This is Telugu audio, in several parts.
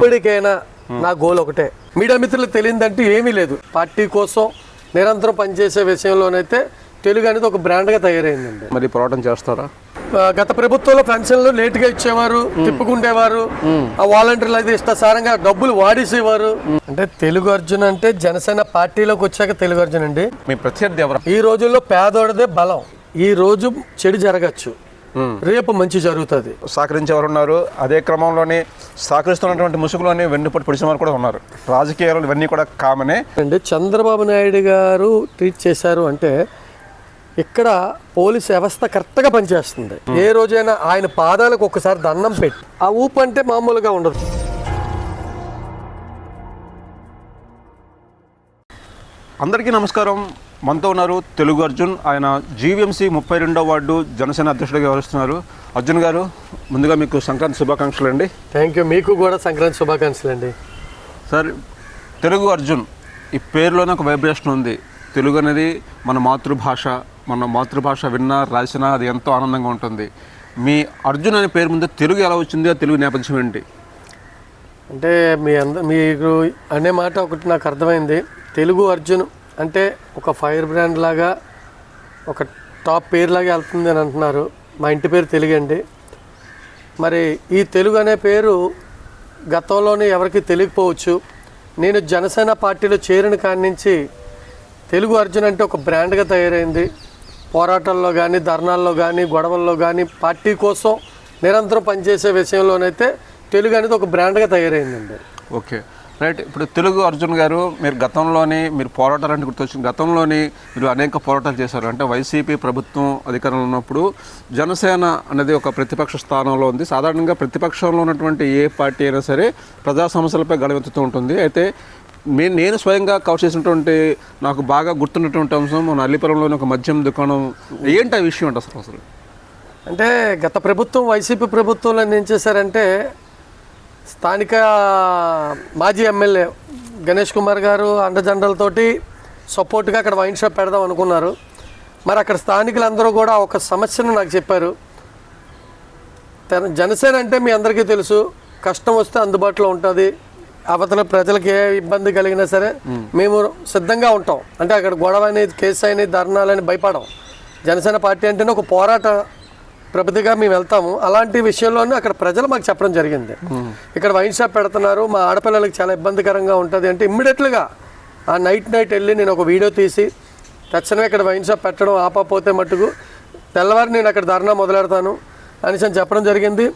ఇప్పటికైనా నా గోల్ ఒకటే. మీడియా మిత్రులకు తెలియదంటే ఏమీ లేదు. పార్టీ కోసం నిరంతరం పనిచేసే విషయంలోనైతే తెలుగు అనేది ఒక బ్రాండ్గా తయారైందండి. మరి పోరాటం చేస్తారా? గత ప్రభుత్వంలో పెన్షన్లు లేటుగా ఇచ్చేవారు తిప్పుకుండేవారు ఆ వాలంటీర్లు అయితే ఇష్టసారంగా డబ్బులు వాడేసేవారు. అంటే తెలుగు అర్జున్ అంటే జనసేన పార్టీలోకి వచ్చాక తెలుగు అర్జున్ అండి. మీ ప్రత్యర్థి ఎవరు? ఈ రోజుల్లో పేదోడిదే బలం. ఈ రోజు చెడు జరగచ్చు. రేపు మంచి జరుగుతుంది. సహకరించే వారు ఉన్నారు అదే క్రమంలోనే సహకరిస్తున్నటువంటి ముసుగులోని వెన్నుపట్టు పొడిచిన వారు కూడా ఉన్నారు. రాజకీయాలు ఇవన్నీ కూడా కామనే. అండి చంద్రబాబు నాయుడు గారు ట్వీట్ చేశారు అంటే ఇక్కడ పోలీస్ వ్యవస్థ కరెక్ట్గా పనిచేస్తుంది. ఏ రోజైనా ఆయన పాదాలకు ఒకసారి దండం పెట్టి ఆ ఊపు అంటే మామూలుగా ఉండదు. అందరికీ నమస్కారం. మనతో ఉన్నారు తెలుగు అర్జున్. ఆయన జీవీఎంసీ ముప్పై రెండో వార్డు జనసేన అధ్యక్షుడిగా వ్యవహరిస్తున్నారు. అర్జున్ గారు ముందుగా మీకు సంక్రాంతి శుభాకాంక్షలు అండి. థ్యాంక్ యూ మీకు కూడా సంక్రాంతి శుభాకాంక్షలు అండి. సార్ తెలుగు అర్జున్ ఈ పేరులోనే ఒక వైబ్రేషన్ ఉంది. తెలుగు అనేది మన మాతృభాష మన మాతృభాష విన్నా రాసినా అది ఎంతో ఆనందంగా ఉంటుంది. మీ అర్జున్ అనే పేరు ముందు తెలుగు ఎలా వచ్చింది ఆ తెలుగు నేపథ్యం ఏంటి? అంటే మీ అంద మీకు అనే మాట ఒకటి నాకు అర్థమైంది. తెలుగు అర్జున్ అంటే ఒక ఫైర్ బ్రాండ్ లాగా ఒక టాప్ పేరు లాగా వెళ్తుంది అని అంటున్నారు. మా ఇంటి పేరు తెలుగు అండి. మరి ఈ తెలుగు అనే పేరు గతంలోనే ఎవరికి తెలియకపోవచ్చు. నేను జనసేన పార్టీలో చేరిన కాడి నుంచి తెలుగు అర్జున్ అంటే ఒక బ్రాండ్గా తయారైంది. పోరాటాల్లో కానీ ధర్నాల్లో కానీ గొడవల్లో కానీ పార్టీ కోసం నిరంతరం పనిచేసే విషయంలోనైతే తెలుగు అనేది ఒక బ్రాండ్గా తయారైందండి. ఓకే. రైట్ ఇప్పుడు తెలుగు అర్జున్ గారు మీరు గతంలోని మీరు పోరాటాలు అంటే గుర్తొచ్చింది గతంలోని మీరు అనేక పోరాటాలు చేశారు. అంటే వైసీపీ ప్రభుత్వం అధికారంలో ఉన్నప్పుడు జనసేన అనేది ఒక ప్రతిపక్ష స్థానంలో ఉంది. సాధారణంగా ప్రతిపక్షంలో ఉన్నటువంటి ఏ పార్టీ అయినా సరే ప్రజా సమస్యలపై గడవెత్తుతూ ఉంటుంది. అయితే మే నేను స్వయంగా కవర్ చేసినటువంటి నాకు బాగా గుర్తున్నటువంటి అంశం మన అల్లిపురంలోని ఒక మద్యం దుకాణం. ఏంటి ఆ విషయం అంటే అసలు అసలు? అంటే గత ప్రభుత్వం వైసీపీ ప్రభుత్వంలో ఏం చేశారంటే స్థానిక మాజీ ఎమ్మెల్యే గణేష్ కుమార్ గారు అండజెండలతోటి సపోర్ట్గా అక్కడ వైన్ షాప్ పెడదాం అనుకున్నారు. మరి అక్కడ స్థానికులందరూ కూడా ఒక సమస్యను నాకు చెప్పారు. తన- జనసేన అంటే మీ అందరికీ తెలుసు కష్టం వస్తే అందుబాటులో ఉంటుంది. అవతల ప్రజలకు ఏ ఇబ్బంది కలిగినా సరే మేము. సిద్ధంగా ఉంటాం. అంటే అక్కడ గొడవ అనేది కేసు అని ధర్నాలని భయపడం. జనసేన పార్టీ అంటేనే ఒక పోరాట ప్రపతిగా మేము వెళ్తాము. అలాంటి విషయంలోనే అక్కడ ప్రజలు మాకు చెప్పడం జరిగింది. ఇక్కడ వైన్ షాప్ పెడుతున్నారు. మా ఆడపిల్లలకి చాలా ఇబ్బందికరంగా ఉంటుంది అంటే ఇమ్మీడియట్లుగా ఆ నైట్ నైట్ వెళ్ళి నేను ఒక వీడియో తీసి తక్షణమే ఇక్కడ వైన్ షాప్ పెట్టడం ఆపకపోతే మట్టుకు తెల్లవారు నేను అక్కడ ధర్నా మొదలెడతాను అనేసి అని చెప్పడం జరిగింది.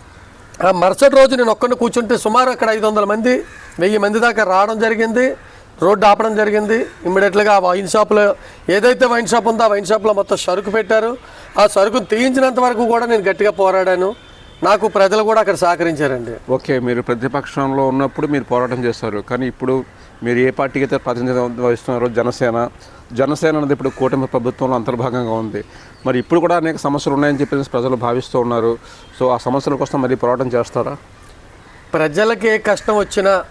ఆ మరుసటి రోజు నేను ఒక్కడిని కూర్చుంటే సుమారు అక్కడ ఐదు వందల మంది వెయ్యి మంది దాకా రావడం జరిగింది. రోడ్డు ఆపడం జరిగింది. ఇమ్మీడియట్గా ఆ వైన్ షాప్లో ఏదైతే వైన్ షాప్ ఉందో ఆ వైన్ షాప్లో మొత్తం సరుకు పెట్టారు. ఆ సరుకును తీయించినంత వరకు కూడా నేను గట్టిగా పోరాడాను. నాకు ప్రజలు కూడా అక్కడ సహకరించారండి. ఓకే మీరు ప్రతిపక్షంలో ఉన్నప్పుడు మీరు పోరాటం చేస్తారు. కానీ ఇప్పుడు మీరు ఏ పార్టీకి అయితే ప్రాతినిధ్యం వహిస్తున్నారో జనసేన జనసేన అనేది ఇప్పుడు కూటమి ప్రభుత్వంలో అంతర్భాగంగా ఉంది. మరి ఇప్పుడు కూడా అనేక సమస్యలు ఉన్నాయని చెప్పేసి ప్రజలు భావిస్తూ ఉన్నారు. సో ఆ సమస్యల కోసం మరి పోరాటం చేస్తారా? ప్రజలకి ఏ కష్టం వచ్చినా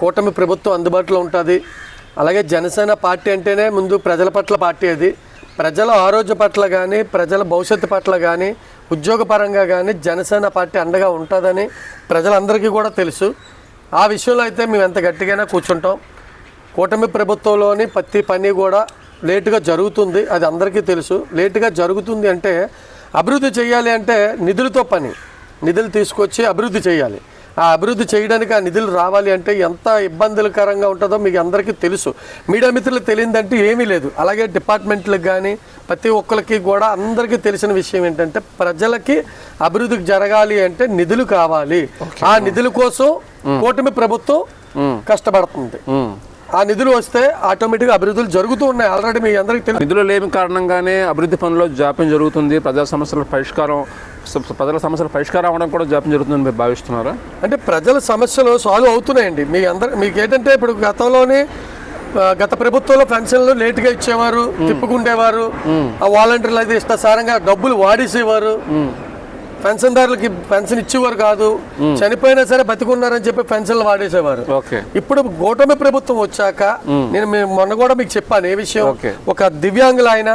కూటమి ప్రభుత్వం అందుబాటులో ఉంటుంది. అలాగే జనసేన పార్టీ అంటేనే ముందు ప్రజల పట్ల పార్టీ అది. ప్రజల ఆరోగ్య పట్ల కానీ ప్రజల భవిష్యత్తు పట్ల కానీ ఉద్యోగపరంగా కానీ జనసేన పార్టీ అండగా ఉంటుందని ప్రజలందరికీ కూడా తెలుసు. ఆ విషయంలో అయితే మేము ఎంత గట్టిగానే కూర్చుంటాం. కూటమి ప్రభుత్వంలోని ప్రతి పని కూడా లేటుగా జరుగుతుంది అది అందరికీ తెలుసు. లేటుగా జరుగుతుంది అంటే అభివృద్ధి చేయాలి అంటే నిధులతో పని. నిధులు తీసుకొచ్చి అభివృద్ధి చేయాలి. ఆ అభివృద్ధి చేయడానికి ఆ నిధులు రావాలి అంటే ఎంత ఇబ్బందులకరంగా ఉంటుందో మీకు అందరికీ తెలుసు. మీడియా మిత్రులకు తెలియదంటే ఏమీ లేదు. అలాగే డిపార్ట్మెంట్లకు కానీ ప్రతి ఒక్కరికి కూడా అందరికీ తెలిసిన విషయం ఏంటంటే ప్రజలకి అభివృద్ధికి జరగాలి అంటే నిధులు కావాలి. ఆ నిధుల కోసం కూటమి ప్రభుత్వం కష్టపడుతుంది. ఆ నిధులు వస్తే ఆటోమేటిక్గా అభివృద్ధులు జరుగుతూ ఉన్నాయి. ఆల్రెడీ మీ అందరికీ తెలుసు. నిధులు లేని కారణంగానే అభివృద్ధి పనుల్లో జాప్యం జరుగుతుంది. ప్రజా సమస్యల పరిష్కారం ప్రజల సమస్యల పరిష్కారం అవ్వడం కూడా జాప్యం జరుగుతుందని మీరు భావిస్తున్నారా? అంటే ప్రజల సమస్యలు సాల్వ్ అవుతున్నాయండి. మీ అందరు మీకు ఏంటంటే ఇప్పుడు గతంలోనే గత ప్రభుత్వంలో పెన్షన్లు లేటుగా ఇచ్చేవారు తిప్పుకుండేవారు ఆ వాలంటీర్లు అయితే ఇష్టసారంగా డబ్బులు వాడేసేవారు. పెన్షన్దారులకి పెన్షన్ ఇచ్చేవారు కాదు. చనిపోయినా సరే బతికున్నారని చెప్పి పెన్షన్లు వాడేసేవారు. ఇప్పుడు కూటమి ప్రభుత్వం వచ్చాక నేను మొన్న కూడా మీకు చెప్పాను ఏ విషయం. ఒక దివ్యాంగులు ఆయన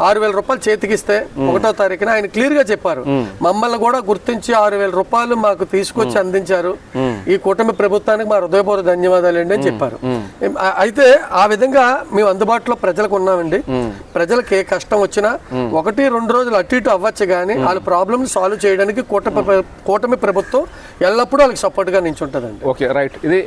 ఆరు వేల రూపాయలు చేతికిస్తే ఒకటో తారీఖున ఆయన క్లియర్గా చెప్పారు మమ్మల్ని కూడా గుర్తించి ఆరు వేల రూపాయలు మాకు తీసుకొచ్చి అందించారు. ఈ కూటమి ప్రభుత్వానికి మా హృదయపూర్వక ధన్యవాదాలు అండి అని చెప్పారు. అయితే ఆ విధంగా మేము అందుబాటులో ప్రజలకు ఉన్నామండి. ప్రజలకు ఏ కష్టం వచ్చినా ఒకటి రెండు రోజులు అటు ఇటు అవ్వచ్చు కానీ వాళ్ళ ప్రాబ్లమ్ సాల్వ్ చేయడానికి కూటమి ప్ర- కూటమి ప్రభుత్వం ఎల్లప్పుడూ వాళ్ళకి సపోర్ట్గా నించుంటదండి. Okay right. ఇది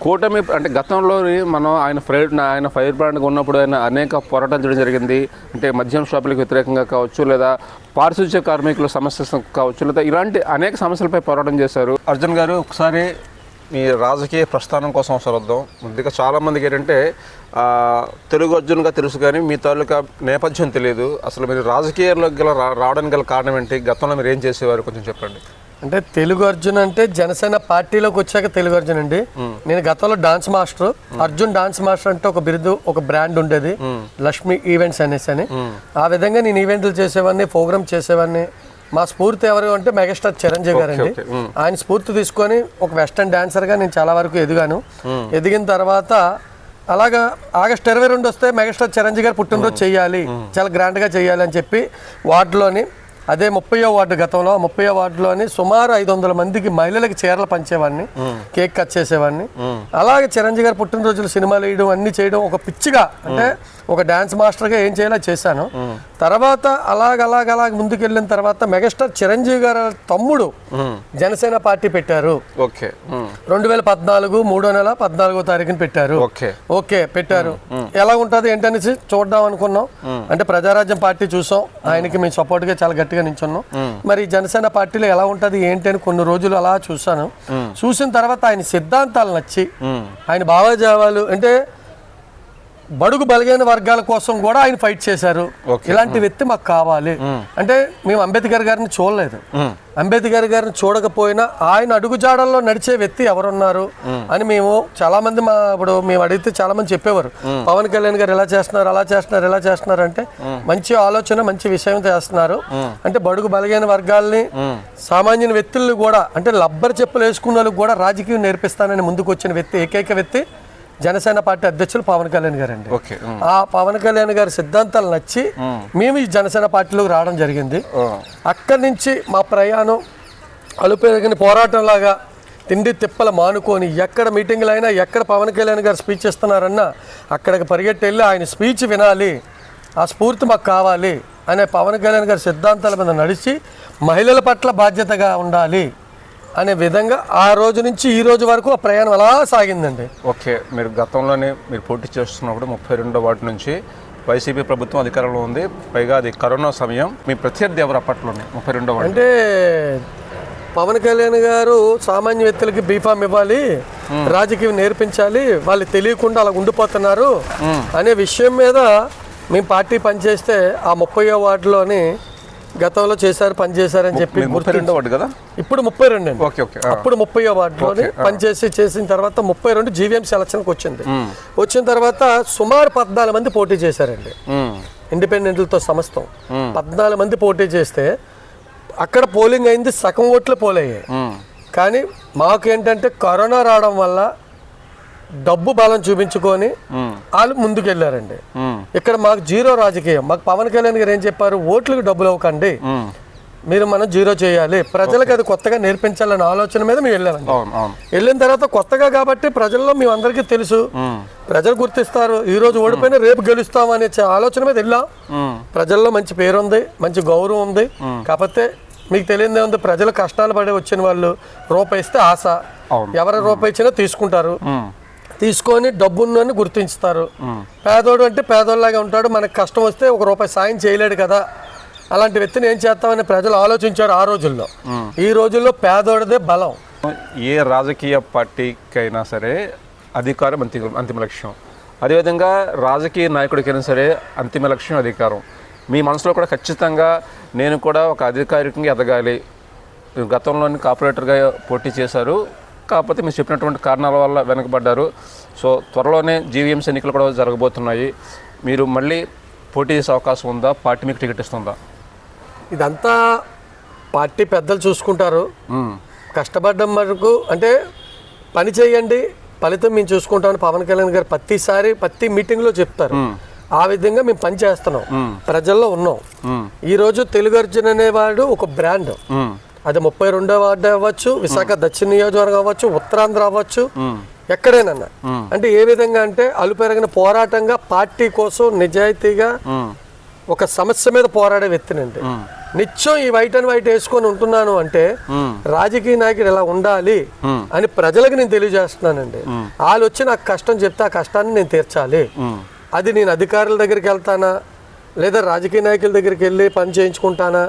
కూటమి అంటే గతంలో మనం ఆయన ఫైర్ ఆయన ఫైర్ బ్రాండ్గా ఉన్నప్పుడు ఆయన అనేక పోరాటాలు చేయడం జరిగింది. అంటే మద్యం షాపులకు వ్యతిరేకంగా కావచ్చు లేదా పారిశుధ్య కార్మికుల సమస్య కావచ్చు లేదా ఇలాంటి అనేక సమస్యలపై పోరాటం చేశారు. అర్జున్ గారు ఒకసారి మీ రాజకీయ ప్రస్థానం కోసం ఒకసారి వద్దాం. ముందుగా చాలామందికి ఏంటంటే తెలుగు అర్జున్గా తెలుసు కానీ మీ తాలూకా నేపథ్యం తెలియదు. అసలు మీరు రాజకీయాల్లోకి గల రా- రావడానికి గల కారణం ఏంటి? గతంలో మీరు ఏం చేసేవారు? కొంచెం చెప్పండి. అంటే తెలుగు అర్జున్ అంటే జనసేన పార్టీలోకి వచ్చాక తెలుగు అర్జున్ అండి. నేను గతంలో dance master Arjun dance master అంటే ఒక బిరుదు ఒక బ్రాండ్ ఉండేది. లక్ష్మి ఈవెంట్స్ అనేసి అని. ఆ విధంగా నేను ఈవెంట్లు చేసేవాడిని ప్రోగ్రామ్ చేసేవాడిని మా స్ఫూర్తి ఎవరు అంటే మెగాస్టార్ చిరంజీవి గారు అండి. ఆయన స్ఫూర్తి తీసుకొని ఒక వెస్టర్న్ డాన్సర్గా నేను చాలా వరకు ఎదిగాను. ఎదిగిన తర్వాత అలాగా ఆగస్ట్ ఇరవై రెండు వస్తే మెగాస్టార్ చిరంజీవి గారు పుట్టినరోజు చేయాలి చాలా గ్రాండ్గా చేయాలి అని చెప్పి వార్డులోని అదే ముప్పయో వార్డు గతంలో ముప్పయో వార్డులోని సుమారు ఐదు వందల మందికి మహిళలకి చీరలు పంచేవాడిని కేక్ కట్ చేసేవాడిని. అలాగే చిరంజీవి గారు పుట్టినరోజులు సినిమాలు వేయడం అన్ని చేయడం ఒక పిచ్చిగా అంటే ఒక డాన్స్ మాస్టర్గా ఏం చేయాలో చేశాను. తర్వాత అలాగ అలాగ అలాగ ముందుకెళ్ళిన తర్వాత మెగాస్టార్ చిరంజీవి గారు తమ్ముడు జనసేన పార్టీ పెట్టారు. ఓకే. రెండు వేల పద్నాలుగు మూడో నెల పద్నాలుగో తారీఖున పెట్టారు. ఓకే. ఓకే పెట్టారు. ఎలా ఉంటది ఏంటనేసి చూద్దాం అనుకున్నాం. అంటే ప్రజారాజ్యం పార్టీ చూసాం. ఆయనకి మేము సపోర్ట్గా చాలా గట్టిగా నించున్నాం. మరి జనసేన పార్టీలో ఎలా ఉంటది ఏంటి అని కొన్ని రోజులు అలా చూసాను చూసిన తర్వాత ఆయన సిద్ధాంతాలు నచ్చి. ఆయన భావజావాలు అంటే బడుగు బలగైన వర్గాల కోసం కూడా ఆయన ఫైట్ చేశారు. ఇలాంటి వ్యక్తి మాకు కావాలి. అంటే మేము అంబేద్కర్ గారిని చూడలేదు. అంబేద్కర్ గారిని చూడకపోయినా ఆయన అడుగుజాడల్లో నడిచే వ్యక్తి ఎవరున్నారు అని మేము చాలా మంది మా ఇప్పుడు మేము అడిగితే చాలా మంది చెప్పేవారు పవన్ కళ్యాణ్ గారు ఎలా చేస్తున్నారు అలా చేస్తున్నారు ఎలా చేస్తున్నారు అంటే మంచి ఆలోచన మంచి విషయం చేస్తున్నారు. అంటే బడుగు బలగైన వర్గాల్ని సామాన్య వ్యక్తుల్ని కూడా అంటే లబ్బర్ చెప్పులు వేసుకున్న కూడా రాజకీయం నేర్పిస్తానని ముందుకు వచ్చిన వ్యక్తి ఏకైక వ్యక్తి జనసేన పార్టీ అధ్యక్షులు పవన్ కళ్యాణ్ గారు అండి. ఆ పవన్ కళ్యాణ్ గారి సిద్ధాంతాలు నచ్చి మేము ఈ జనసేన పార్టీలోకి రావడం జరిగింది. అక్కడి నుంచి మా ప్రయాణం అలుపెరగని పోరాటం లాగా తిండి తిప్పలు మానుకొని ఎక్కడ మీటింగ్లు అయినా ఎక్కడ పవన్ కళ్యాణ్ గారు స్పీచ్ ఇస్తున్నారన్నా అక్కడికి పరిగెట్టి వెళ్ళి ఆయన స్పీచ్ వినాలి ఆ స్ఫూర్తి మాకు కావాలి అనే పవన్ కళ్యాణ్ గారి సిద్ధాంతాల మీద నడిచి మహిళల పట్ల బాధ్యతగా ఉండాలి అనే విధంగా ఆ రోజు నుంచి ఈ రోజు వరకు ఆ ప్రయాణం అలా సాగిందండి. ఓకే మీరు గతంలోనే మీరు పోటీ చేస్తున్నప్పుడు ముప్పై రెండో వార్డు నుంచి వైసీపీ ప్రభుత్వం అధికారంలో ఉంది. పైగా అది కరోనా సమయం. మీ ప్రత్యర్థి ఎవరు అప్పట్లోనే ముప్పై రెండో వార్డు. అంటే పవన్ కళ్యాణ్ గారు సామాన్య వ్యక్తులకి బీఫామ్ ఇవ్వాలి రాజకీయం నేర్పించాలి వాళ్ళు తెలియకుండా అలా ఉండిపోతున్నారు అనే విషయం మీద మేము పార్టీ పనిచేస్తే ఆ ముప్పయో వార్డులోని గతంలో చేశారు పనిచేశారని చెప్పి ముప్పై రెండో వార్డు కదా? ఇప్పుడు ముప్పై రెండు అండి. ఓకే ఓకే ఆ. అప్పుడు ముప్పై వార్డులోని పనిచేసి చేసిన తర్వాత ముప్పై రెండు జీవీఎం సెలక్షన్కి వచ్చింది. వచ్చిన తర్వాత సుమారు పద్నాలుగు మంది పోటీ చేశారండి. ఇండిపెండెంట్లతో సమస్తం. పద్నాలుగు మంది పోటీ చేస్తే అక్కడ పోలింగ్ అయింది సగం ఓట్లు పోలయ్యాయి. కానీ మాకు ఏంటంటే కరోనా రావడం వల్ల డబ్బు బలం చూపించుకొని. వాళ్ళు ముందుకెళ్ళారండి. ఇక్కడ మాకు జీరో రాజకీయం. మాకు పవన్ కళ్యాణ్ గారు ఏం చెప్పారు? ఓట్లకు డబ్బులు ఇవ్వకండి ఉమ్. మీరు మనం జీరో చేయాలి. ప్రజలకు అది కొత్తగా నేర్పించాలనే ఆలోచన మీద మేము వెళ్ళామండి వెళ్ళిన తర్వాత కొత్తగా కాబట్టి ప్రజల్లో మేము అందరికీ తెలుసు. ప్రజలు గుర్తిస్తారు. ఈ రోజు ఓడిపోయినా రేపు గెలుస్తాం అనే ఆలోచన మీద వెళ్ళాం. ప్రజల్లో మంచి పేరు ఉంది మంచి గౌరవం ఉంది. కాకపోతే మీకు తెలియదే ఉంది ప్రజలు కష్టాలు పడి వచ్చిన వాళ్ళు రూపాయి ఇస్తే ఆశ. ఎవరి రూపాయి ఇచ్చినా తీసుకుంటారు. తీసుకొని డబ్బున్నని గుర్తించుతారు. పేదోడు అంటే పేదోళ్ళలాగా ఉంటాడు. మనకు కష్టం వస్తే ఒక రూపాయి సాయం చేయలేడు కదా. అలాంటి వ్యక్తిని ఏం చేస్తామని ప్రజలు ఆలోచించారు ఆ రోజుల్లో. ఈ రోజుల్లో పేదోడిదే బలం. ఏ రాజకీయ పార్టీకైనా సరే అధికారం అంతిమ అంతిమ లక్ష్యం. అదేవిధంగా రాజకీయ నాయకుడికైనా సరే అంతిమ లక్ష్యం అధికారం. మీ మనసులో కూడా ఖచ్చితంగా నేను కూడా ఒక అధికారికంగా ఎదగాలి. గతంలోని కార్పొరేటర్గా పోటీ చేశారు. కాకపోతే మీరు చెప్పినటువంటి కారణాల వల్ల వెనకబడ్డారు. సో త్వరలోనే జీవీఎంసీ ఎన్నికలు కూడా జరగబోతున్నాయి. మీరు మళ్ళీ పోటీ చేసే అవకాశం ఉందా? పార్టీ మీకు టికెట్ ఇస్తుందా? ఇదంతా పార్టీ పెద్దలు చూసుకుంటారు. కష్టపడడం వరకు అంటే పని చేయండి ఫలితం మేము చూసుకుంటామని పవన్ కళ్యాణ్ గారు ప్రతిసారి ప్రతి మీటింగ్లో చెప్తారు. ఆ విధంగా మేము పని చేస్తున్నాం. ప్రజల్లో ఉన్నాం. ఈరోజు తెలుగు అర్జున్ అనేవాడు ఒక బ్రాండ్. అది ముప్పై రెండో వార్డు అవ్వచ్చు విశాఖ దక్షిణ నియోజకవర్గం అవ్వచ్చు ఉత్తరాంధ్ర అవ్వచ్చు ఉమ్, ఎక్కడైనా. అంటే ఏ విధంగా అంటే అలుపెరగిన పోరాటంగా పార్టీ కోసం నిజాయితీగా ఒక సమస్య మీద పోరాడే వ్యక్తినండి నిత్యం ఈ వైట్ అండ్ వైట్ వేసుకొని ఉంటున్నాను అంటే రాజకీయ నాయకుడు ఇలా ఉండాలి అని ప్రజలకు నేను తెలియజేస్తున్నానండి. వాళ్ళు వచ్చి నాకు కష్టం చెప్తే ఆ కష్టాన్ని నేను తీర్చాలి. అది నేను అధికారుల దగ్గరికి వెళ్తానా? లేదా రాజకీయ నాయకుల దగ్గరికి వెళ్ళి పని చేయించుకుంటానా?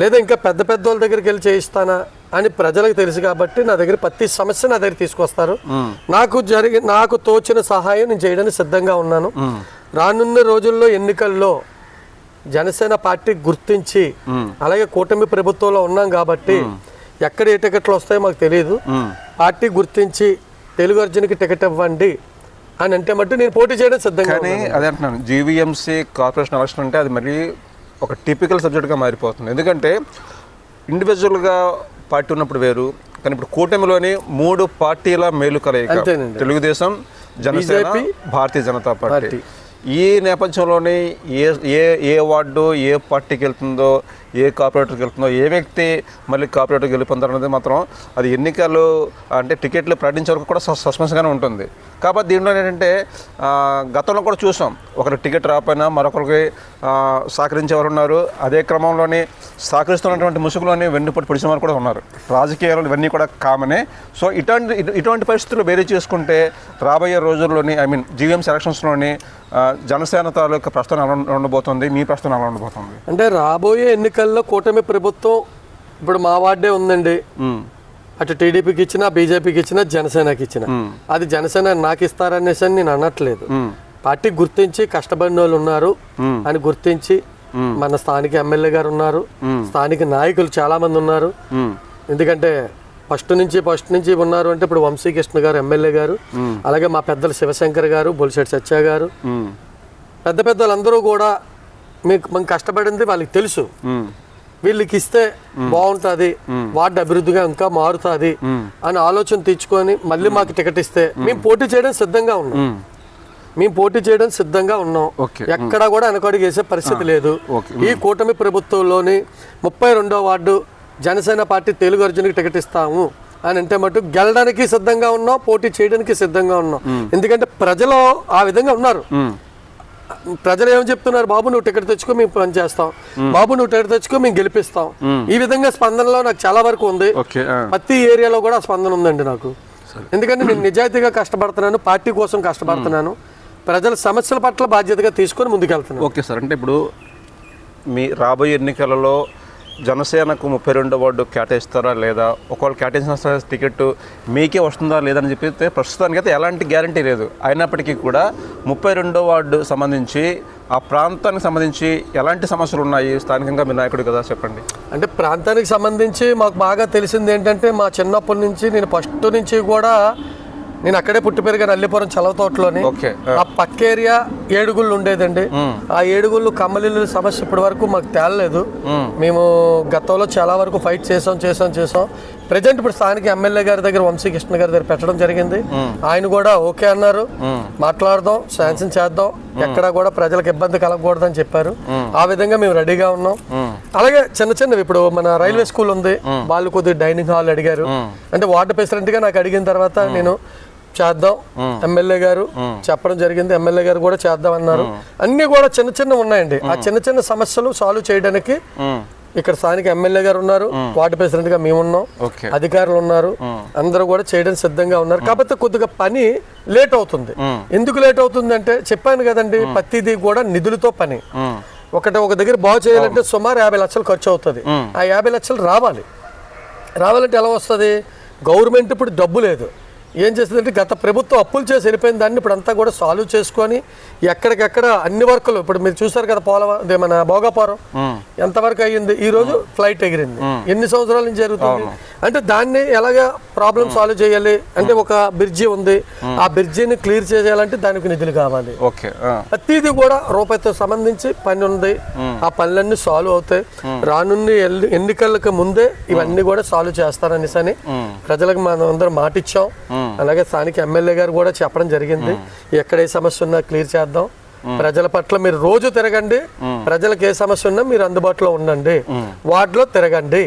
లేదా ఇంకా పెద్ద పెద్ద వాళ్ళ దగ్గరికి వెళ్ళి చేయిస్తానా అని ప్రజలకు తెలుసు కాబట్టి నా దగ్గర ప్రతి సమస్య నా దగ్గర తీసుకొస్తారు. నాకు జరిగి నాకు తోచిన సహాయం నేను చేయడానికి సిద్ధంగా ఉన్నాను. రానున్న రోజుల్లో ఎన్నికల్లో జనసేన పార్టీ గుర్తించి అలాగే కూటమి ప్రభుత్వంలో ఉన్నాం కాబట్టి ఎక్కడ ఏ టికెట్లు వస్తాయో మాకు తెలియదు. పార్టీ గుర్తించి తెలుగు అర్జున్కి టికెట్ ఇవ్వండి అని అంటే మట్టు నేను పోటీ చేయడం సిద్ధంగా అదే అంటున్నాను. జీవీఎంసీ కార్పొరేషన్ ఎలక్షన్ అంటే అది మరి ఒక టిపికల్ సబ్జెక్ట్గా మారిపోతుంది ఎందుకంటే ఇండివిజువల్గా పార్టీ ఉన్నప్పుడు వేరు కానీ ఇప్పుడు కూటమిలోని మూడు పార్టీల మేలు కలయిక. తెలుగుదేశం జనసేన భారతీయ జనతా పార్టీ. ఈ నేపథ్యంలోని ఏ ఏ ఏ వార్డు ఏ పార్టీకి వెళ్తుందో ఏ కార్పొరేటర్కి వెళ్తుందో ఏ వ్యక్తి మళ్ళీ కార్పొరేటర్కి వెళ్ళిపోతారు అనేది మాత్రం అది ఎన్నికలు అంటే టికెట్లు ప్రకటించే వరకు కూడా సస్- సస్పెన్స్గానే ఉంటుంది కాబట్టి దీంట్లో ఏంటంటే గతంలో కూడా చూసాం. ఒకరికి టికెట్ రాకపోయినా మరొకరికి సహకరించేవారు ఉన్నారు. అదే క్రమంలోని సహకరిస్తున్నటువంటి ముసుగులోని వెన్నుపట్టి పొడిచిన వారు కూడా ఉన్నారు. రాజకీయాలు ఇవన్నీ కూడా కామనే సో ఇటువంటి ఇటు- ఇటువంటి పరిస్థితులు వేరే చేసుకుంటే రాబోయే రోజుల్లోని ఐ మీన్ జీవీఎంసీ ఎలక్షన్స్లోని ఆ, జనసేన తాలూకా ప్రస్తుతం ఎలా ఉండ- ఉండబోతుంది మీ ప్రస్తుతం ఎలా ఉండబోతుంది? అంటే రాబోయే ఎన్నికల్లో కూటమి ప్రభుత్వం ఇప్పుడు మా వార్డే ఉందండి. అటు టీడీపీకి ఇచ్చినా బీజేపీకి ఇచ్చినా జనసేనకి ఇచ్చిన. అది జనసేన నాకు ఇస్తారనేసి అని నేను అనట్లేదు. పార్టీ గుర్తించి కష్టపడిన వాళ్ళు ఉన్నారు. అని గుర్తించి మన స్థానిక ఎమ్మెల్యే గారు ఉన్నారు. స్థానిక నాయకులు చాలా మంది ఉన్నారు ఎందుకంటే ఫస్ట్ నుంచి ఫస్ట్ నుంచి ఉన్నారు అంటే ఇప్పుడు వంశీకృష్ణ గారు ఎమ్మెల్యే గారు అలాగే మా పెద్దలు శివశంకర్ గారు బొలిశెట్టి సత్య గారు. పెద్ద పెద్దలందరూ కూడా మీకు మనం కష్టపడింది వాళ్ళకి తెలుసు. వీళ్ళకి ఇస్తే బాగుంటుంది వార్డు అభివృద్ధిగా ఇంకా మారుతుంది అని ఆలోచన తెచ్చుకొని మళ్ళీ మాకు టికెట్ ఇస్తే మేము. పోటీ చేయడం సిద్ధంగా ఉన్నాం. మేము. పోటీ చేయడం సిద్ధంగా ఉన్నాం. ఎక్కడా కూడా వెనకడుగు వేసే పరిస్థితి లేదు. ఈ కూటమి ప్రభుత్వంలోని ముప్పై రెండో వార్డు జనసేన పార్టీ తెలుగు అర్జున్కి టికెట్ ఇస్తాము అని అంటే మటు గెలడానికి సిద్ధంగా ఉన్నాం పోటీ చేయడానికి సిద్ధంగా ఉన్నాం. ఎందుకంటే ప్రజలు ఆ విధంగా ఉన్నారు. ప్రజలు ఏం చెప్తున్నారు? బాబు నువ్వు టికెట్ తెచ్చుకో మేము పని చేస్తాం. బాబు నువ్వు టికెట్ తెచ్చుకో మేము గెలిపిస్తాం. ఈ విధంగా స్పందనలో నాకు చాలా వరకు ఉంది. ప్రతి ఏరియాలో కూడా స్పందన ఉందండి నాకు. ఎందుకంటే నేను నిజాయితీగా కష్టపడుతున్నాను పార్టీ కోసం కష్టపడుతున్నాను. ప్రజల సమస్యల పట్ల బాధ్యతగా తీసుకొని ముందుకెళ్తున్నాను. ఓకే సార్ అంటే ఇప్పుడు మీ రాబోయే ఎన్నికలలో జనసేనకు ముప్పై రెండో వార్డు కేటాయిస్తారా లేదా? ఒకవేళ కేటాయించిన సరే టికెట్ మీకే వస్తుందా లేదని చెప్పితే ప్రస్తుతానికి అయితే ఎలాంటి గ్యారంటీ లేదు. అయినప్పటికీ కూడా ముప్పై రెండో వార్డు సంబంధించి ఆ ప్రాంతానికి సంబంధించి ఎలాంటి సమస్యలు ఉన్నాయి? స్థానికంగా మీ నాయకుడు కదా చెప్పండి. అంటే ప్రాంతానికి సంబంధించి మాకు బాగా తెలిసింది ఏంటంటే మా చిన్నప్పటి నుంచి నేను ఫస్ట్ నుంచి కూడా నేను అక్కడే పుట్టి పెరిగాను అల్లిపురం చలవ తోటలోని ఓకే. ఆ పక్క ఏరియా ఏడుగుళ్ళు ఉండేదండి. ఆ ఏడుగుళ్ళు కమ్మలిల్లు సమస్య ఇప్పటి వరకు మాకు తేలలేదు. మేము. గతంలో చాలా వరకు ఫైట్ చేసాం చేసాం చేసాం. ప్రజెంట్ ఇప్పుడు స్థానిక ఎమ్మెల్యే గారి దగ్గర వంశీకృష్ణ గారి దగ్గర పెట్టడం జరిగింది. ఆయన కూడా ఓకే అన్నారు. మాట్లాడదాం శాంక్షన్ చేద్దాం. ఎక్కడా కూడా ప్రజలకు ఇబ్బంది కలగకూడదని చెప్పారు. ఆ విధంగా మేము రెడీగా ఉన్నాం. అలాగే చిన్న చిన్నవి ఇప్పుడు మన రైల్వే స్కూల్ ఉంది. వాళ్ళు కొద్దిగా డైనింగ్ హాల్ అడిగారు. అంటే వార్డు ప్రెసిడెంట్గా నాకు అడిగిన తర్వాత నేను చేద్దాం. ఎమ్మెల్యే గారు చెప్పడం జరిగింది. ఎమ్మెల్యే గారు కూడా చేద్దాం అన్నారు. అన్ని కూడా చిన్న చిన్న ఉన్నాయండి. ఆ చిన్న చిన్న సమస్యలు సాల్వ్ చేయడానికి ఇక్కడ స్థానిక ఎమ్మెల్యే గారు ఉన్నారు. వార్డు ప్రెసిడెంట్గా మేము ఉన్నాం. ఓకే. అధికారులు ఉన్నారు. అందరూ కూడా చేయడానికి సిద్ధంగా ఉన్నారు. కాకపోతే కొద్దిగా పని లేట్ అవుతుంది. ఎందుకు లేట్ అవుతుంది అంటే చెప్పాను కదండి ప్రతిదీ కూడా నిధులతో పని. ఒకటి ఒక దగ్గర బాగు చేయాలంటే సుమారు యాభై లక్షలు ఖర్చు అవుతుంది. ఆ యాభై లక్షలు రావాలి. రావాలంటే ఎలా వస్తుంది? గవర్నమెంట్ ఇప్పుడు డబ్బు లేదు. ఏం చేస్తుందంటే గత ప్రభుత్వం అప్పులు చేసి వెళ్ళిపోయిన దాన్ని ఇప్పుడు అంతా కూడా సాల్వ్ చేసుకొని ఎక్కడికెక్కడ అన్ని వర్కులు ఇప్పుడు మీరు చూసారు కదా పోలవ మన భోగాపురం. ఎంతవరకు అయ్యింది? ఈ రోజు ఫ్లైట్ ఎగిరింది. ఎన్ని సంవత్సరాల నుంచి జరుగుతుంది? అంటే దాన్ని ఎలాగా ప్రాబ్లం సాల్వ్ చేయాలి? అంటే ఒక బ్రిడ్జి ఉంది. ఆ బ్రిడ్జిని క్లియర్ చేయాలంటే దానికి నిధులు కావాలి. ప్రతిదీ కూడా రూపాయితో సంబంధించి పని ఉంది. ఆ పనులన్నీ సాల్వ్ అవుతాయి. రానున్న ఎన్నికలకు ముందే ఇవన్నీ కూడా సాల్వ్ చేస్తారనేసి అని ప్రజలకు మనం అందరం మాటిచ్చాం. అలాగే స్థానిక ఎమ్మెల్యే గారు కూడా చెప్పడం జరిగింది. ఎక్కడ ఏ సమస్య ఉన్నా క్లియర్ చేద్దాం. ప్రజల పట్ల మీరు రోజు తిరగండి. ప్రజలకు ఏ సమస్య ఉన్నా మీరు అందుబాటులో ఉండండి. వార్డులో తిరగండి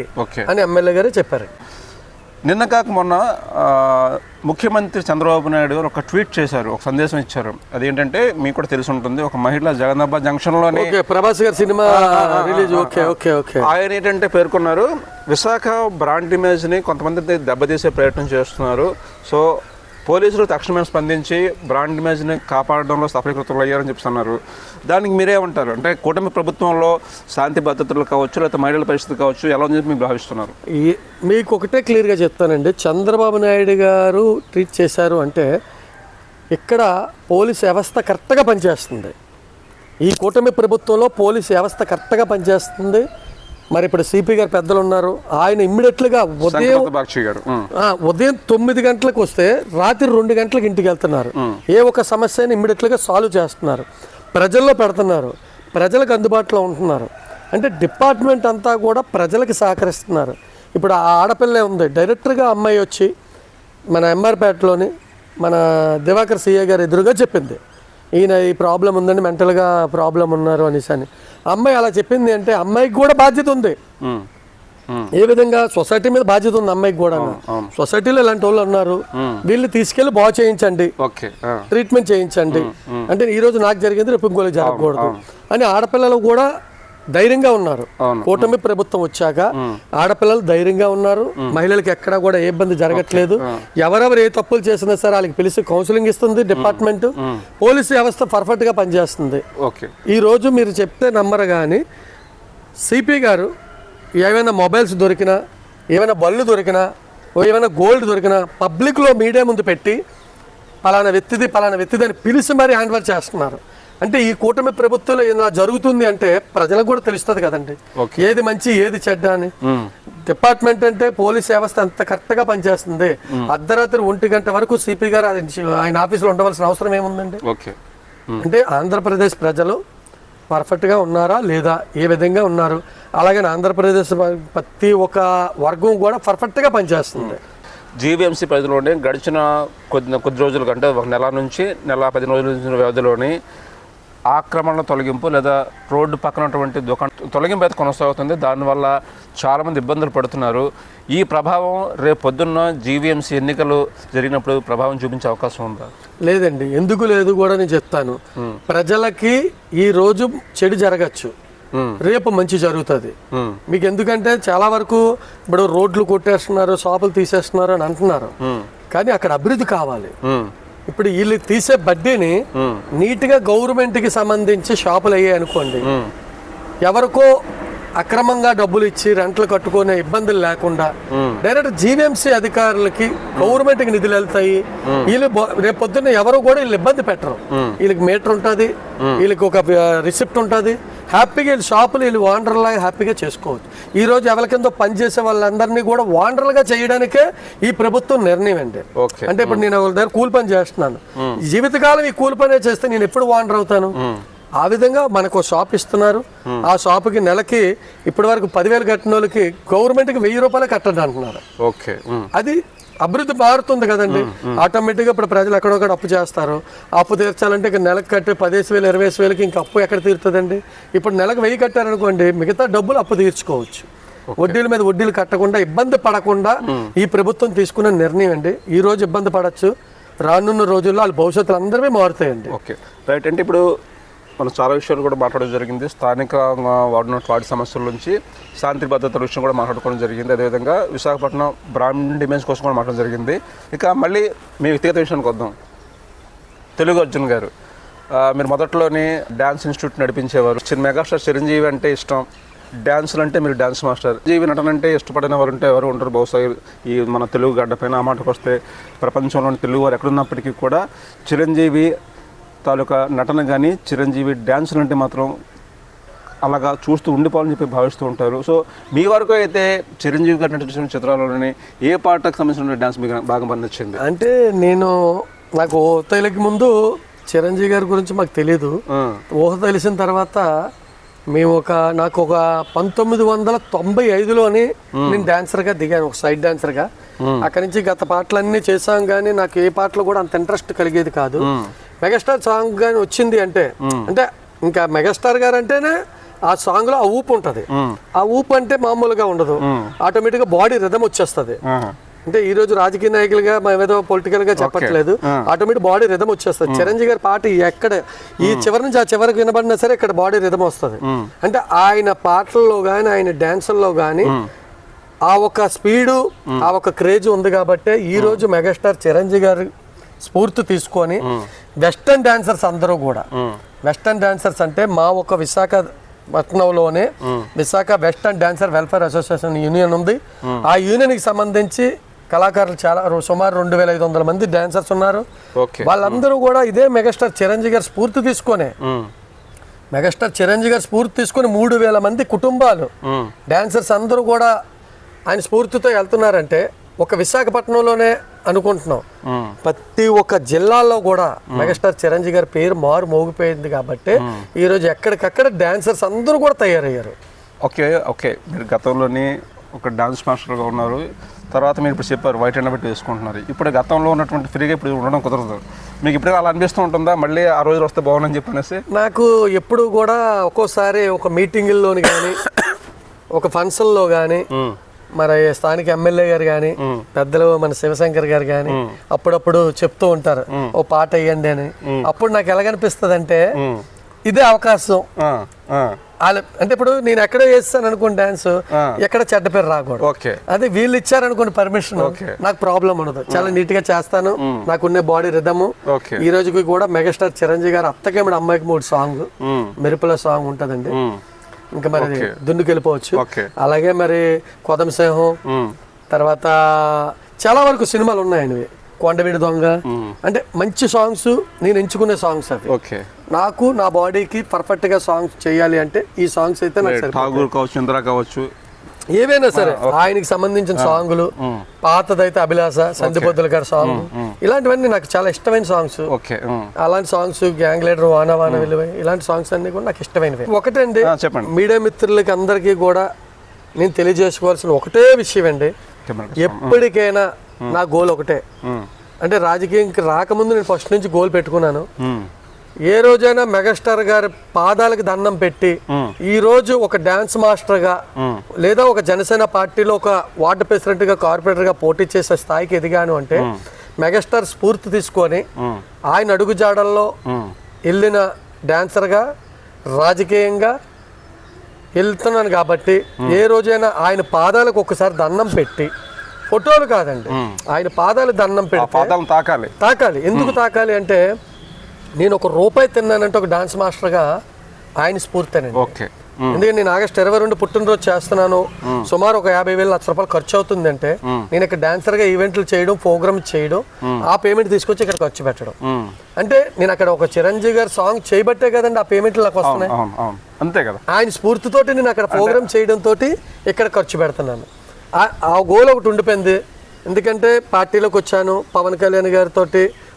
అని ఎమ్మెల్యే గారు చెప్పారు. నిన్న కాక మొన్న ముఖ్యమంత్రి చంద్రబాబు నాయుడు గారు ఒక ట్వీట్ చేశారు ఒక సందేశం ఇచ్చారు. అదేంటంటే మీకు కూడా తెలిసి ఉంటుంది ఒక మహిళ జగన్నాబాద్ జంక్షన్లోని ప్రభాస్ గారి cinema release okay okay okay. ఆయన ఏంటంటే పేర్కొన్నారు విశాఖ బ్రాండ్ ఇమేజ్ని కొంతమంది దెబ్బతీసే ప్రయత్నం చేస్తున్నారు. సో పోలీసులు తక్షణమే స్పందించి బ్రాండ్ ఇమేజ్ని కాపాడడంలో సఫలీకృతులు అయ్యారని చెప్తున్నారు. దానికి మీరేమంటారు? అంటే కూటమి ప్రభుత్వంలో శాంతి భద్రతలు కావచ్చు లేకపోతే మహిళల పరిస్థితి కావచ్చు ఎలా ఉందని మీరు భావిస్తున్నారు? ఈ మీకు ఒకటే క్లియర్గా చెప్తానండి. చంద్రబాబు నాయుడు గారు ట్రీట్ చేశారు అంటే ఇక్కడ పోలీస్ వ్యవస్థ కరెక్ట్గా పనిచేస్తుంది. ఈ కూటమి ప్రభుత్వంలో పోలీస్ వ్యవస్థ కరెక్ట్గా పనిచేస్తుంది. మరి ఇప్పుడు సిపి గారు పెద్దలు ఉన్నారు. ఆయన ఇమ్మీడియట్లుగా ఉదయం ఉదయం తొమ్మిది గంటలకు వస్తే రాత్రి రెండు గంటలకు ఇంటికి వెళ్తున్నారు. ఏ ఒక సమస్యని ఇమ్మీడియట్లుగా సాల్వ్ చేస్తున్నారు. ప్రజల్లో పెడుతున్నారు. ప్రజలకు అందుబాటులో ఉంటున్నారు. అంటే డిపార్ట్మెంట్ అంతా కూడా ప్రజలకు సహకరిస్తున్నారు. ఇప్పుడు ఆ ఆడపిల్లే ఉంది. డైరెక్టర్గా అమ్మాయి వచ్చి మన ఎంఆర్పేటలోని మన దివాకర్ సిఏ గారు ఎదురుగా చెప్పింది. ఈయన ఈ ప్రాబ్లం ఉందండి మెంటల్గా ప్రాబ్లం ఉన్నారు అనేసి అని. అమ్మాయి అలా చెప్పింది అంటే అమ్మాయికి కూడా బాధ్యత ఉంది. ఏ విధంగా సొసైటీ మీద బాధ్యత ఉంది అమ్మాయికి కూడా. సొసైటీలో ఇలాంటి వాళ్ళు ఉన్నారు. వీళ్ళు తీసుకెళ్ళి బాగు చేయించండి. ట్రీట్మెంట్ చేయించండి. అంటే ఈ రోజు నాకు జరిగింది రేపు ఇంకోళ్ళకి జరగకూడదు అని ఆడపిల్లలు కూడా ధైర్యంగా ఉన్నారు. కూటమి ప్రభుత్వం వచ్చాక ఆడపిల్లలు ధైర్యంగా ఉన్నారు. మహిళలకు ఎక్కడా కూడా ఏ ఇబ్బంది జరగట్లేదు. ఎవరెవరు ఏ తప్పులు చేసినా సరే వాళ్ళకి పిలిచి కౌన్సిలింగ్ ఇస్తుంది డిపార్ట్మెంట్. పోలీసు వ్యవస్థ పర్ఫెక్ట్గా పనిచేస్తుంది. ఓకే. ఈ రోజు మీరు చెప్తే నమ్మరు కానీ సిపి గారు ఏమైనా మొబైల్స్ దొరికినా ఏమైనా బళ్ళు దొరికినా ఏమైనా గోల్డ్ దొరికినా పబ్లిక్లో మీడియా ముందు పెట్టి పలానా వ్యక్తిది పలానా వ్యక్తిది అని పిలిచి మరీ హ్యాండ్ చేస్తున్నారు. అంటే ఈ కూటమి ప్రభుత్వంలో ఇలా జరుగుతుంది అంటే ప్రజలకు కూడా తెలుస్తుంది కదండి. ఏది మంచి ఏది చెడ్డ అని. డిపార్ట్మెంట్ అంటే పోలీస్ వ్యవస్థ అంత కరెక్ట్గా పనిచేస్తుంది. అర్ధరాత్రి ఒంటి గంట వరకు సిపి గారు ఆయన- ఆఫీసులో ఉండవలసిన అవసరం ఏముందండి? ఓకే. అంటే ఆంధ్రప్రదేశ్ ప్రజలు పర్ఫెక్ట్గా ఉన్నారా లేదా ఏ విధంగా ఉన్నారు? అలాగే ఆంధ్రప్రదేశ్ ప్రతి ఒక్క వర్గం కూడా పర్ఫెక్ట్గా పనిచేస్తుంది. జీవీఎంసీ పరిధిలోనే గడిచిన కొద్ది కొద్ది రోజుల కంటే ఒక నెల నుంచి నెల పది రోజుల నుంచి వ్యవధిలోని ఆక్రమణల తొలగింపు లేదా రోడ్డు పక్కన ఉన్నటువంటి దుకాణం తొలగింపు అయితే కొనసాగుతుంది. దానివల్ల చాలామంది ఇబ్బందులు పడుతున్నారు. ఈ ప్రభావం రేపు పొద్దున్న జీవీఎంసీ ఎన్నికలు జరిగినప్పుడు ప్రభావం చూపించే అవకాశం ఉందా? లేదండి. ఎందుకు లేదు కూడా నేను చెప్తాను. ప్రజలకి ఈ రోజు చెడు జరగచ్చు. రేపు మంచి జరుగుతుంది. మీకు ఎందుకంటే చాలా వరకు ఇప్పుడు రోడ్లు కొట్టేస్తున్నారు షాపులు తీసేస్తున్నారు అని అంటున్నారు. కానీ అక్కడ అభివృద్ధి కావాలి. ఇప్పుడు వీళ్ళు తీసే బడ్డీని నీట్గా గవర్నమెంట్కి సంబంధించి షాపులు అయ్యాయి అనుకోండి. ఎవరికో అక్రమంగా డబ్బులు ఇచ్చి రెంట్లు కట్టుకునే ఇబ్బందులు లేకుండా డైరెక్ట్ జీవీఎంసీ అధికారులకి గవర్నమెంట్కి నిధులు వెళ్తాయి. వీళ్ళు రేపు పొద్దున్న ఎవరు కూడా వీళ్ళు ఇబ్బంది పెట్టరు. వీళ్ళకి మీటర్ ఉంటుంది. వీళ్ళకి ఒక రిసిప్ట్ ఉంటుంది. హ్యాపీగా వీళ్ళు షాపులు వీళ్ళు వాండర్లాగా హ్యాపీగా చేసుకోవచ్చు. ఈ రోజు ఎవరికిందో పనిచేసే వాళ్ళందరినీ కూడా వాండర్లుగా చేయడానికే ఈ ప్రభుత్వం నిర్ణయం అండి. అంటే ఇప్పుడు నేను వాళ్ళ దగ్గర కూలి పని చేస్తున్నాను. జీవితకాలం ఈ కూలి పనే చేస్తే నేను ఎప్పుడు వాండర్ అవుతాను? ఆ విధంగా మనకు షాప్ ఇస్తున్నారు. ఆ షాపుకి నెలకి ఇప్పటి వరకు పదివేలు కట్టిన వాళ్ళకి గవర్నమెంట్కి వెయ్యి రూపాయలు కట్టండి అంటున్నారు. ఓకే. అది అభివృద్ధి మారుతుంది కదండి. ఆటోమేటిక్గా ఇప్పుడు ప్రజలు ఎక్కడొక్కడ అప్పు చేస్తారు. అప్పు తీర్చాలంటే ఇక నెలకు కట్టి పదిహేను వేలు ఇరవై వేలకి ఇంకా అప్పు ఎక్కడ తీరుతుందండి? ఇప్పుడు నెలకు వెయ్యి కట్టారనుకోండి మిగతా డబ్బులు అప్పు తీర్చుకోవచ్చు. వడ్డీల మీద వడ్డీలు కట్టకుండా ఇబ్బంది పడకుండా ఈ ప్రభుత్వం తీసుకున్న నిర్ణయం అండి. ఈ రోజు ఇబ్బంది పడచ్చు. రానున్న రోజుల్లో వాళ్ళ భవిష్యత్తులు అందరివీ మారుతాయండి. ఓకే. రైట్. అంటే ఇప్పుడు మనం చాలా విషయాలు కూడా మాట్లాడడం జరిగింది. స్థానికంగా వాడిన వాడి సమస్యల నుంచి శాంతి భద్రతల విషయం కూడా మాట్లాడుకోవడం జరిగింది. అదేవిధంగా విశాఖపట్నం బ్రాండ్ ఇమేజ్ కోసం కూడా మాట్లాడడం జరిగింది. ఇక మళ్ళీ మీ వ్యక్తిగత విషయానికి వద్దాం. తెలుగు అర్జున్ గారు మీరు మొదట్లోనే డ్యాన్స్ ఇన్స్టిట్యూట్ నడిపించేవారు. చిన్న మెగాస్టార్ చిరంజీవి అంటే ఇష్టం. డ్యాన్సులు అంటే మీరు డ్యాన్స్ మాస్టర్. జీవి నటన అంటే ఇష్టపడిన వారు ఉంటే ఎవరు ఉంటారు బహుశా ఈ మన తెలుగు గడ్డపైన ఆ మాటకు వస్తే ప్రపంచంలోని తెలుగు వారు ఎక్కడున్నప్పటికీ కూడా చిరంజీవి తాలూకా నటన కానీ చిరంజీవి డ్యాన్సులు అంటే మాత్రం అలాగా చూస్తూ ఉండిపోవాలని చెప్పి భావిస్తూ ఉంటారు. సో మీ వరకు అయితే చిరంజీవి గారు నటించిన చిత్రాలలోని ఏ పాటకు సంబంధించిన డ్యాన్స్ మీకు బాగా బాగా నచ్చింది? అంటే నేను నాకు ఊహతైలకి ముందు చిరంజీవి గారి గురించి మాకు తెలియదు ఊహ తెలిసిన తర్వాత మేము ఒక నాకు ఒక పంతొమ్మిది వందల తొంభై ఐదులోని నేను డాన్సర్గా దిగాను ఒక సైడ్ డాన్సర్గా. అక్కడి నుంచి గత పాటలన్నీ చేశాం కానీ నాకు ఏ పాటలు కూడా అంత ఇంట్రెస్ట్ కలిగేది కాదు. మెగాస్టార్ సాంగ్ కానీ వచ్చింది అంటే అంటే ఇంకా మెగాస్టార్ గారు అంటేనే ఆ సాంగ్లో ఆ ఊపు ఉంటది. ఆ ఊపు అంటే మామూలుగా ఉండదు. ఆటోమేటిక్గా బాడీ రిధం వచ్చేస్తది. అంటే ఈ రోజు రాజకీయ నాయకులుగా ఏదో పొలిటికల్గా చెప్పట్లేదు. ఆటోమేటిక్ బాడీ రిధం వచ్చేస్తుంది. చిరంజీవి గారి పాట ఎక్కడ ఈ చివరి నుంచి ఆ చివరికి వినబడినా సరే ఇక్కడ బాడీ రిధం వస్తుంది. అంటే ఆయన పాటల్లో కానీ ఆయన డాన్సుల్లో కానీ ఆ ఒక స్పీడు ఆ ఒక క్రేజ్ ఉంది కాబట్టి ఈ రోజు మెగాస్టార్ చిరంజీవి గారి స్ఫూర్తి తీసుకొని వెస్టర్న్ డాన్సర్స్ అందరూ కూడా. వెస్టర్న్ డాన్సర్స్ అంటే మా ఒక విశాఖపట్నంలోనే Visakha western dancer welfare association union ఉంది. ఆ యూనియన్కి సంబంధించి కళాకారులు చాలా సుమారు రెండు వేల ఐదు వందల మంది డాన్సర్స్ ఉన్నారు. వాళ్ళందరూ కూడా ఇదే మెగాస్టార్ చిరంజీవి గారి స్ఫూర్తి తీసుకొనే. మెగాస్టార్ చిరంజీవి గారి స్ఫూర్తి తీసుకొని మూడు వేల మంది కుటుంబాలు. డాన్సర్స్ అందరూ కూడా ఆయన స్ఫూర్తితో వెళ్తున్నారంటే ఒక విశాఖపట్నంలోనే అనుకుంటున్నాం. ప్రతి ఒక్క జిల్లాలో కూడా మెగాస్టార్ చిరంజీవి గారి పేరు మారు మోగిపోయింది కాబట్టి ఈ రోజు ఎక్కడికక్కడ డాన్సర్స్ అందరూ కూడా తయారయ్యారు. Okay okay. మీరు గతంలోని ఒక డాన్స్ మాస్టర్గా ఉన్నారు. తర్వాత మీరు ఇప్పుడు చెప్పారు వైట్ ఎండ పెట్టి వేసుకుంటున్నారు. ఇప్పుడు గతంలో ఉన్నటువంటి ఫ్రీగా ఇప్పుడు ఉండడం కుదరదు. మీకు ఇప్పుడు అలా అనిపిస్తూ ఉంటుందా? మళ్ళీ ఆ రోజులు వస్తే బాగుందని చెప్పనేసి? నాకు ఎప్పుడు కూడా ఒక్కోసారి ఒక మీటింగుల్లోని కానీ ఒక ఫంక్షన్లో కానీ మరి స్థానిక ఎమ్మెల్యే గారు కానీ పెద్దలు మన శివశంకర్ గారు కానీ అప్పుడప్పుడు చెప్తూ ఉంటారు ఓ పాట వేయండి అని. అప్పుడు నాకు ఎలాగనిపిస్తుంది అంటే ఇదే అవకాశం. వాళ్ళ అంటే ఇప్పుడు నేను ఎక్కడ వేస్తాను అనుకోండి డాన్స్ ఎక్కడ చెడ్డ పేరు రాకూడదు. అదే వీళ్ళు ఇచ్చారనుకోండి పర్మిషన్. నాకు ప్రాబ్లం ఉండదు. చాలా నీట్గా చేస్తాను. నాకున్న బాడీ రిధము ఈ రోజుకి కూడా మెగాస్టార్ చిరంజీవి గారు అత్తకేమిడి అమ్మాయికి మూడు సాంగ్ మెరుపుల సాంగ్ ఉంటదండి. ఇంకా మరి ఓకే. అలాగే మరి కొదం సింహం ఉమ్, తర్వాత చాలా వరకు సినిమాలు ఉన్నాయండి కొండవీడి దొంగ. అంటే మంచి సాంగ్స్ నేను ఎంచుకునే సాంగ్స్ అవి. ఓకే. నాకు నా బాడీకి పర్ఫెక్ట్గా సాంగ్స్ చేయాలి అంటే ఈ సాంగ్స్ అయితే నాకు సరిపోతాయి. ఠాగూర్ కావచ్చు ఇందిరా కావచ్చు. ఏవైనా సరే ఆయనకి సంబంధించిన సాంగులు. పాతదైతే అభిలాష సంధిపొద్దుల గారి సాంగ్. ఇలాంటివన్నీ నాకు చాలా ఇష్టమైన సాంగ్స్ ఓకే అలాంటి సాంగ్స్ గ్యాంగ్ లీడర్ వాన వాన విలువ ఇలాంటి సాంగ్స్ అన్ని కూడా నాకు ఇష్టమైనవి. ఒకటండి చెప్పండి. మీడియా మిత్రులకి అందరికీ కూడా నేను తెలియజేసుకోవాల్సిన ఒకటే విషయం అండి. ఎప్పటికైనా నా గోల్ ఒకటే. అంటే రాజకీయంకి రాకముందు నేను ఫస్ట్ నుంచి గోల్ పెట్టుకున్నాను. ఏ రోజైనా మెగాస్టార్ గారి పాదాలకు దండం పెట్టి ఈ రోజు ఒక డాన్స్ మాస్టర్గా లేదా ఒక జనసేన పార్టీలో ఒక వార్డు ప్రెసిడెంట్గా కార్పొరేటర్గా పోటీ చేసే స్థాయికి ఎదిగాను అంటే మెగాస్టార్ స్ఫూర్తి తీసుకొని ఆయన అడుగుజాడల్లో వెళ్ళిన డాన్సర్గా రాజకీయంగా వెళ్తున్నాను కాబట్టి ఏ రోజైనా ఆయన పాదాలకు ఒకసారి దండం పెట్టి ఫోటోలు కాదండి ఆయన పాదాలు దండం పెట్టి తాకాలి. తాకాలి. ఎందుకు తాకాలి అంటే నేను ఒక రూపాయి తిన్నానంటే ఒక డాన్స్ మాస్టర్గా ఆయన స్ఫూర్తేనండి ఓకే. ఎందుకంటే నేను ఆగస్ట్ ఇరవై రెండు పుట్టినరోజు చేస్తున్నాను. సుమారు ఒక యాభై వేల లక్ష రూపాయలు ఖర్చు అవుతుంది అంటే నేను ఇక్కడ డాన్సర్గా ఈవెంట్లు చేయడం ప్రోగ్రామ్ చేయడం ఆ పేమెంట్ తీసుకొచ్చి ఇక్కడ ఖర్చు పెట్టడం. అంటే నేను అక్కడ ఒక చిరంజీవి గారి సాంగ్ చేయబట్టే కదండి ఆ పేమెంట్లు నాకు వస్తున్నాయి. అంతే కదా. ఆయన స్ఫూర్తితోటి నేను అక్కడ ప్రోగ్రామ్ చేయడం తోటి ఇక్కడ ఖర్చు పెడుతున్నాను. ఆ- ఆ గోల్ ఒకటి ఉండిపోయింది. ఎందుకంటే పార్టీలోకి వచ్చాను పవన్ కళ్యాణ్ గారితో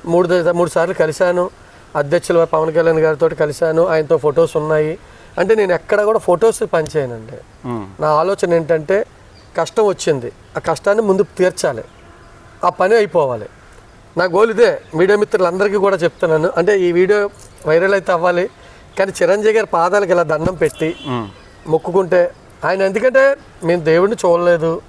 మూడు మూడు సార్లు కలిశాను. అధ్యక్షులు పవన్ కళ్యాణ్ గారితో కలిశాను. ఆయనతో ఫొటోస్ ఉన్నాయి. అంటే నేను ఎక్కడ కూడా ఫొటోస్ పనిచేయనండి నా ఆలోచన ఏంటంటే కష్టం వచ్చింది. ఆ కష్టాన్ని ముందు తీర్చాలి. ఆ పని అయిపోవాలి. నా గోల్ ఇదే. మీడియా మిత్రులందరికీ కూడా చెప్తున్నాను. అంటే ఈ వీడియో వైరల్ అయితే అవ్వాలి. కానీ చిరంజీవి గారి పాదాలకు ఇలా దండం పెట్టి మొక్కుకుంటే ఆయన ఎందుకంటే మేము దేవుడిని చూడలేదు.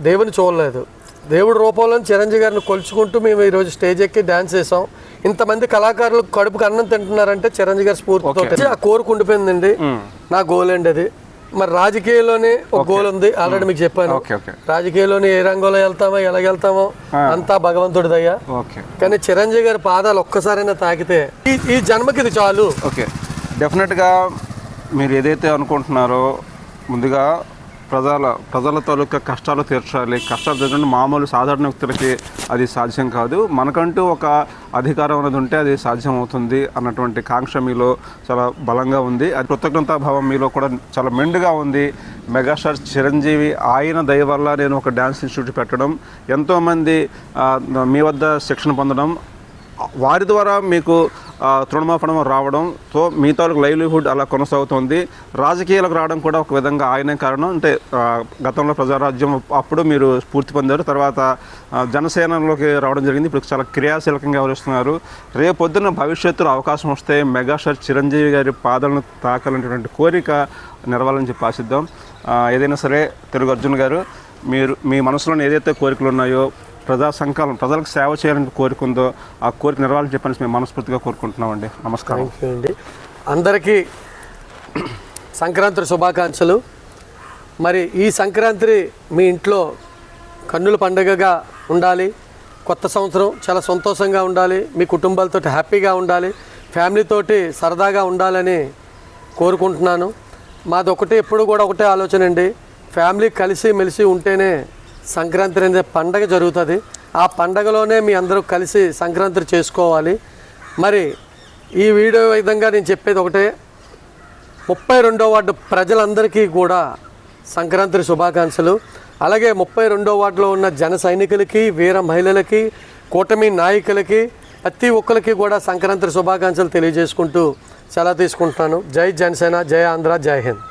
దేవుని చూడలేదు. దేవుడి రూపంలో చిరంజీవి గారిని కొలుచుకుంటూ మేము ఈరోజు స్టేజ్ ఎక్కి డాన్స్ చేసాం ఇంతమంది కళాకారులు కడుపుకి అన్నం తింటున్నారంటే చిరంజీవి గారి స్ఫూర్తితో ఆ కోరిక ఉండిపోయిందండి. నా గోల్ అండి అది. మరి రాజకీయాల్లోనే ఒక గోల్ ఉంది. ఆల్రెడీ మీకు చెప్పాను. రాజకీయాల్లోని ఏ రంగంలో వెళ్తామో ఎలా వెళ్తామో అంతా భగవంతుడి దయ్యా ఓకే. కానీ చిరంజీవి గారి పాదాలు ఒక్కసారైనా తాకితే ఈ ఈ జన్మకి ఇది చాలు. ఓకే. డెఫినెట్గా మీరు ఏదైతే అనుకుంటున్నారో ముందుగా ప్రజల ప్రజల తాలూకా కష్టాలు తీర్చాలి. కష్టాలు తీర్చడం మామూలు సాధారణ వ్యక్తులకి అది సాధ్యం కాదు. మనకంటూ ఒక అధికారం అనేది ఉంటే అది సాధ్యం అవుతుంది అన్నటువంటి కాంక్ష మీలో చాలా బలంగా ఉంది. అది కృతజ్ఞతా భావం మీలో కూడా చాలా మెండుగా ఉంది. మెగాస్టార్ చిరంజీవి ఆయన దయ వల్ల నేను ఒక డ్యాన్స్ ఇన్స్టిట్యూట్ పెట్టడం ఎంతోమంది మీ వద్ద శిక్షణ పొందడం వారి ద్వారా మీకు ఆ, రావడం సో మిగతా లైవ్లీహుడ్ అలా కొనసాగుతుంది. రాజకీయాలకు రావడం కూడా ఒక విధంగా ఆయనే కారణం. అంటే గతంలో ప్రజారాజ్యం అప్పుడు మీరు స్ఫూర్తి పొందారు. తర్వాత జనసేనలోకి రావడం జరిగింది. ఇప్పుడు చాలా క్రియాశీలకంగా వ్యవహరిస్తున్నారు. రేపొద్దున భవిష్యత్తులో అవకాశం వస్తే మెగాస్టార్ చిరంజీవి గారి పాదాలను తాకాలనేటువంటి కోరిక నెరవాలని చెప్పి ఆశిద్దాం. ఏదైనా సరే తెలుగు అర్జున్ గారు మీరు మీ మనసులో ఏదైతే కోరికలు ఉన్నాయో ప్రజా సంకల్పం ప్రజలకు సేవ చేయాలని కోరిక ఉందో ఆ కోరిక నెరవాలని చెప్పని మేము మనస్ఫూర్తిగా కోరుకుంటున్నామండి. నమస్కారం. అండి. అందరికీ సంక్రాంతి శుభాకాంక్షలు. మరి ఈ సంక్రాంతి మీ ఇంట్లో కన్నుల పండుగగా ఉండాలి కొత్త సంవత్సరం చాలా సంతోషంగా ఉండాలి మీ కుటుంబాలతో హ్యాపీగా ఉండాలి ఫ్యామిలీతోటి సరదాగా ఉండాలని కోరుకుంటున్నాను. మాది ఒకటి ఎప్పుడు కూడా ఒకటే ఆలోచన అండి. ఫ్యామిలీ కలిసి మెలిసి ఉంటేనే సంక్రాంతి అనేది పండగ జరుగుతుంది. ఆ పండగలోనే మీ అందరూ కలిసి సంక్రాంతి చేసుకోవాలి. మరి ఈ వీడియో విధంగా నేను చెప్పేది ఒకటే. ముప్పై రెండో వార్డు ప్రజలందరికీ కూడా సంక్రాంతి శుభాకాంక్షలు. అలాగే ముప్పై రెండో వార్డులో ఉన్న జన సైనికులకి వీర మహిళలకి కూటమి నాయకులకి ప్రతి ఒక్కరికి కూడా సంక్రాంతి శుభాకాంక్షలు తెలియజేసుకుంటూ సెలవు తీసుకుంటున్నాను. జై జనసేన జై ఆంధ్ర జై హింద్.